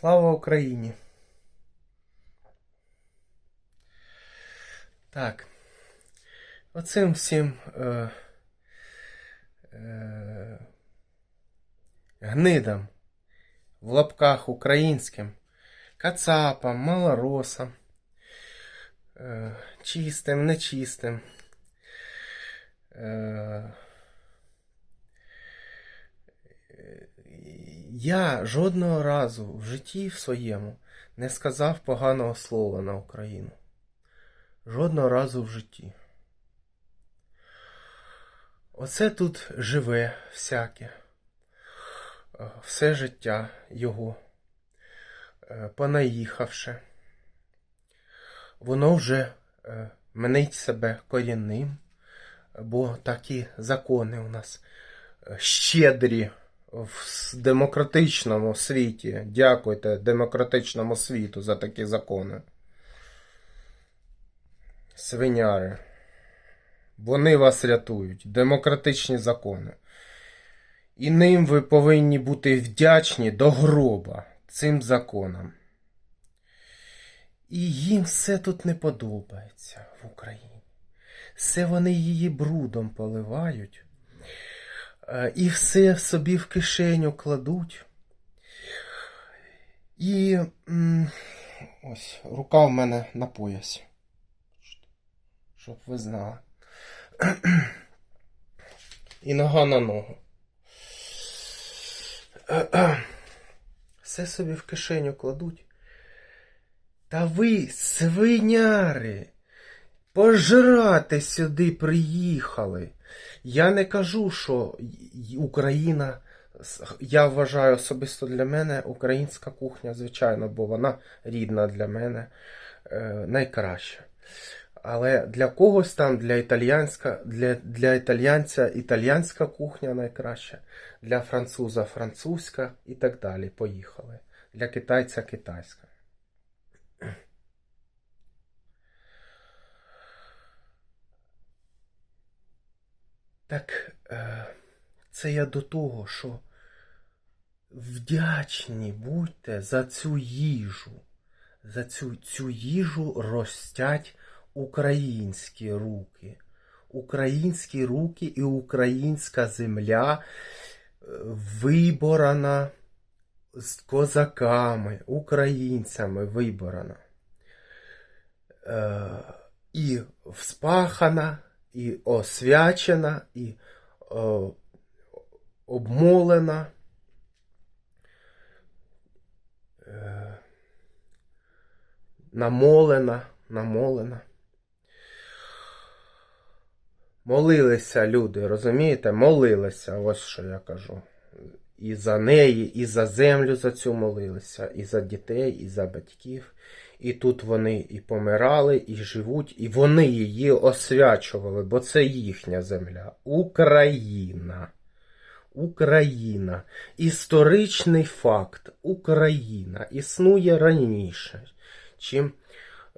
Слава Україні! Так. Оцим всім е, е, гнидам в лапках українським, кацапам, малоросам, е, чистим, нечистим. Я жодного разу в житті в своєму не сказав поганого слова на Україну. Жодного разу в житті. Оце тут живе всяке, е, все життя його, е, понаїхавши. Воно вже е, мнить себе корінним, бо такі закони у нас щедрі в демократичному світі. Дякуйте демократичному світу за такі закони. Свиняри. Вони вас рятують. Демократичні закони. І ним ви повинні бути вдячні до гроба цим законам. І їм все тут не подобається в Україні. Все вони її брудом поливають. Е, І все собі в кишеню кладуть. І ось рука в мене на поясі. Щоб ви знали. І нога на ногу. Все собі в кишеню кладуть. Та ви, свиняри, пожрати сюди приїхали. Я не кажу, що Україна, я вважаю особисто для мене українська кухня, звичайно, бо вона рідна для мене е, найкраща. Але для когось там, для італіянська, для, для італіянця італіянська кухня найкраща, для француза французька і так далі. Поїхали. Для китайця китайська. Так е, це я до того, що вдячні будьте за цю їжу. За цю, цю їжу ростять українські руки. Українські руки і українська земля е, виборана з козаками, українцями виборана. Е, і вспахана, і освячена, і е, обмолена. Е, намолена, намолена. Молилися люди, розумієте? Молилися, ось що я кажу. І за неї, і за землю за цю молилися, і за дітей, і за батьків. І тут вони і помирали, і живуть, і вони її освячували, бо це їхня земля. Україна. Україна. Історичний факт. Україна існує раніше, чим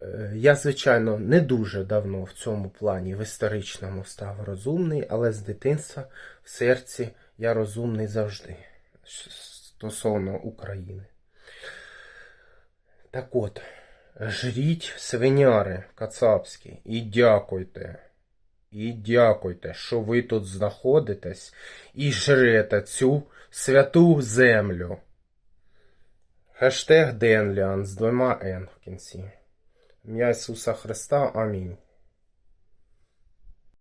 е, я, звичайно, не дуже давно в цьому плані в історичному став розумний, але з дитинства в серці я розумний завжди стосовно України. Так от, жріть свиняри кацапські і дякуйте. І дякуйте, що ви тут знаходитесь і жрете цю святу землю. Хештег Денліан з двома Н в кінці. Ім'я Ісуса Христа. Амінь.